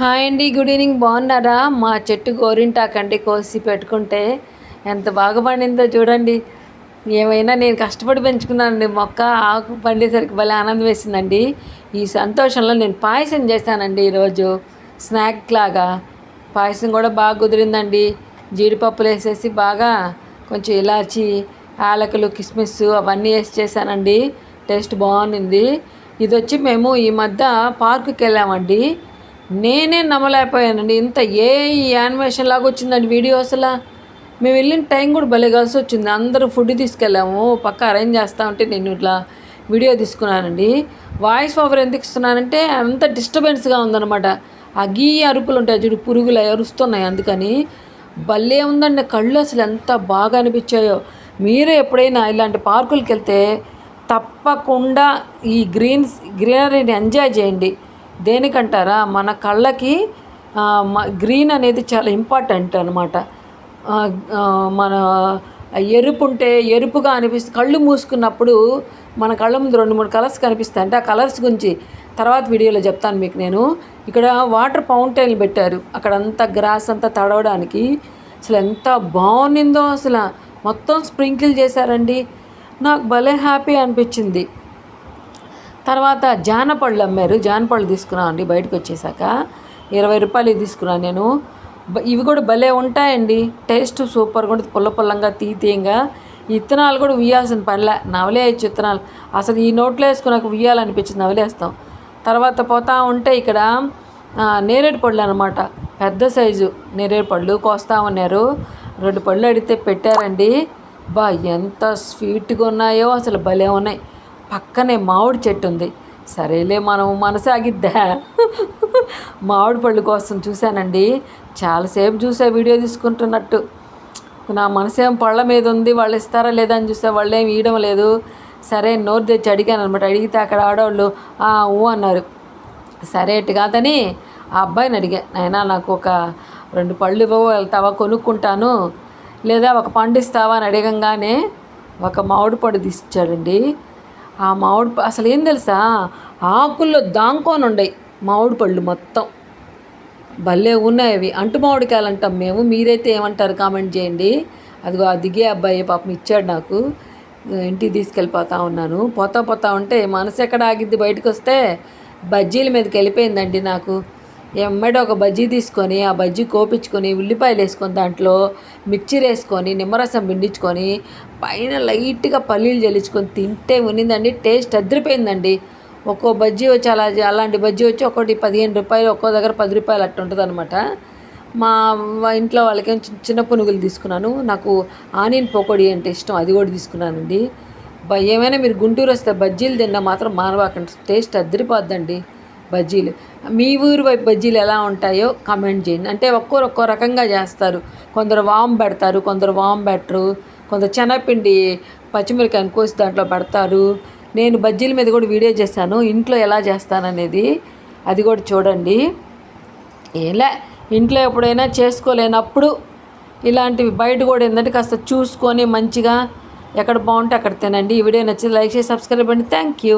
Hi అండి good evening. బాగున్నారా? మా చెట్టు గోరింటాకండి కోసి పెట్టుకుంటే ఎంత బాగా పండిందో చూడండి. ఏమైనా నేను కష్టపడి పెంచుకున్నానండి. మొక్క ఆకు పండేసరికి భలే ఆనందం వేసిందండి. ఈ సంతోషంలో నేను పాయసం చేశానండి ఈరోజు. స్నాక్ లాగా. పాయసం కూడా బాగా కుదిరిందండి. జీడిపప్పులు వేసేసి బాగా కొంచెం ఇలాచి యాలకులు కిస్మిస్ అవన్నీ వేసి చేశానండి. టేస్ట్ బాగుంది ఇది వచ్చి మేము ఈ మధ్య పార్కుకి వెళ్ళామండి. నేనే నమ్మలేకపోయానండి. ఇంత ఏ యానిమేషన్ లాగా వచ్చిందండి వీడియో అసలు. మేము వెళ్ళిన టైం కూడా భలే కలిసి వచ్చింది. అందరూ ఫుడ్ తీసుకెళ్ళాము పక్క అరేంజ్ చేస్తా ఉంటే నేను ఇట్లా వీడియో తీసుకున్నానండి. వాయిస్ ఓవర్ ఎందుకు ఇస్తున్నానంటే అంత డిస్టర్బెన్స్గా ఉందన్నమాట. అగి అరుపులు ఉంటాయి చూడు పురుగులు అరుస్తున్నాయి అందుకని. భలే ఉందండి కళ్ళు అసలు ఎంత బాగా అనిపించాయో. మీరు ఎప్పుడైనా ఇలాంటి పార్కులకు వెళ్తే తప్పకుండా ఈ గ్రీన్స్ గ్రీనరీని ఎంజాయ్ చేయండి. దేనికంటారా? మన కళ్ళకి గ్రీన్ అనేది చాలా ఇంపార్టెంట్ అనమాట మన ఎరుపు ఉంటే ఎరుపుగా అనిపిస్తుంది కళ్ళు మూసుకున్నప్పుడు మన కళ్ళ ముందు రెండు మూడు కలర్స్ కనిపిస్తాయి. అంటే ఆ కలర్స్ గురించి తర్వాత వీడియోలో చెప్తాను మీకు నేను. ఇక్కడ వాటర్ ఫౌంటైన్ పెట్టారు. అక్కడ అంతా గ్రాస్ అంతా తడవడానికి. అసలు ఎంత బాగుండిందో అసలు. మొత్తం స్ప్రింకిల్ చేశారండి. నాకు భలే హ్యాపీ అనిపించింది. తర్వాత జానపళ్ళు అమ్మారు. జానపళ్ళు తీసుకున్నామండి బయటకు వచ్చేసాక. ఇరవై రూపాయలు తీసుకున్నాను నేను. ఇవి కూడా భలే ఉంటాయండి. టేస్ట్ సూపర్గా ఉంటుంది పుల్ల పుల్లంగా తీతీయంగా విత్తనాలు కూడా ఉయ్యాల్సిన పనిలే. నవలే ఇచ్చి విత్తనాలు అసలు ఈ నోట్లో వేసుకున్నాక ఉయ్యాలనిపించింది. నవలేస్తాం తర్వాత పోతా ఉంటే ఇక్కడ నేరేడు పళ్ళు అనమాట పెద్ద సైజు నేరేడు పళ్ళు కోస్తా ఉన్నారు. రెండు పళ్ళు అడిగితే పెట్టారండి. బా ఎంత స్వీట్గా ఉన్నాయో అసలు భలే ఉన్నాయి. పక్కనే మామిడి చెట్టు ఉంది. సరేలే మనం మనసాగిద్దా మామిడి పళ్ళు కోసం చూశానండి. చాలాసేపు చూసా వీడియో తీసుకుంటున్నట్టు. నా మనసు ఏం పళ్ళ మీద ఉంది వాళ్ళు ఇస్తారా లేదా అని చూస్తే వాళ్ళు ఏమి ఇవ్వడం లేదు. సరే నోరు తెచ్చి అడిగాను అనమాట అడిగితే అక్కడ ఆడవాళ్ళు ఊ అన్నారు. సరే ఎటు కాదని ఆ అబ్బాయిని అడిగా అయినా నాకు ఒక రెండు పళ్ళు ఇవ్వ వెళ్తావా కొనుక్కుంటాను. లేదా ఒక పండు ఇస్తావా? అని అడగంగానే ఒక మామిడి పండు తీసిచ్చాడండి ఆ మామిడి అసలు ఏం తెలుసా? ఆకుల్లో దాంకొని ఉండయి మామిడి పళ్ళు మొత్తం. భలే ఉన్నాయి అవి. అంటు మామిడికాయలు అంటాం మేము. మీరైతే ఏమంటారు కామెంట్ చేయండి. అదిగో ఆ దిగే అబ్బాయి పాపం ఇచ్చాడు నాకు. ఇంటికి తీసుకెళ్ళిపోతా ఉన్నాను. పోతా పోతా ఉంటే మనసు ఎక్కడ ఆగిద్ది బయటకు వస్తే బజ్జీల మీదకి వెళ్ళిపోయిందండి నాకు. ఎమ్మడి ఒక బజ్జీ తీసుకొని ఆ బజ్జీ కోపించుకొని ఉల్లిపాయలు వేసుకొని దాంట్లో మిక్చర్ వేసుకొని నిమ్మరసం పిండించుకొని పైన లైట్గా పల్లీలు జల్లించుకొని తింటే ఉన్నిందండి టేస్ట్ అదిరిపోయిందండి. ఒక్కో బజ్జీ వచ్చి అలా అలాంటి బజ్జీ వచ్చి ఒకటి పదిహేను రూపాయలు ఒక్కో దగ్గర పది రూపాయలు అట్టు ఉంటుంది అనమాట మా ఇంట్లో వాళ్ళకి చిన్న పునుగులు తీసుకున్నాను. నాకు ఆనియన్ పకోడీ అంటే ఇష్టం అది కూడా తీసుకున్నానండి. ఏమైనా మీరు గుంటూరు వస్తే బజ్జీలు తిన్నా మాత్రం మానవాకండి టేస్ట్ అద్దరిపోద్దండి బజ్జీలు. మీ ఊరు వైపు బజ్జీలు ఎలా ఉంటాయో కమెంట్ చేయండి. అంటే ఒక్కొరు ఒక్కో రకంగా చేస్తారు. కొందరు వామ్ పెడతారు కొందరు వామ్ పెట్టరు కొందరు శనగపిండి పచ్చిమిరకాయని కోసి దాంట్లో పెడతారు. నేను బజ్జీల మీద కూడా వీడియో చేశాను. ఇంట్లో ఎలా చేస్తాననేది అది కూడా చూడండి. ఏలే ఇంట్లో ఎప్పుడైనా చేసుకోలేనప్పుడు ఇలాంటివి బయట కూడా ఏంటంటే కాస్త చూసుకొని మంచిగా ఎక్కడ బాగుంటే అక్కడ తినండి. ఈ వీడియో నచ్చింది లైక్ చేసి సబ్స్క్రైబ్ అండి థ్యాంక్ యూ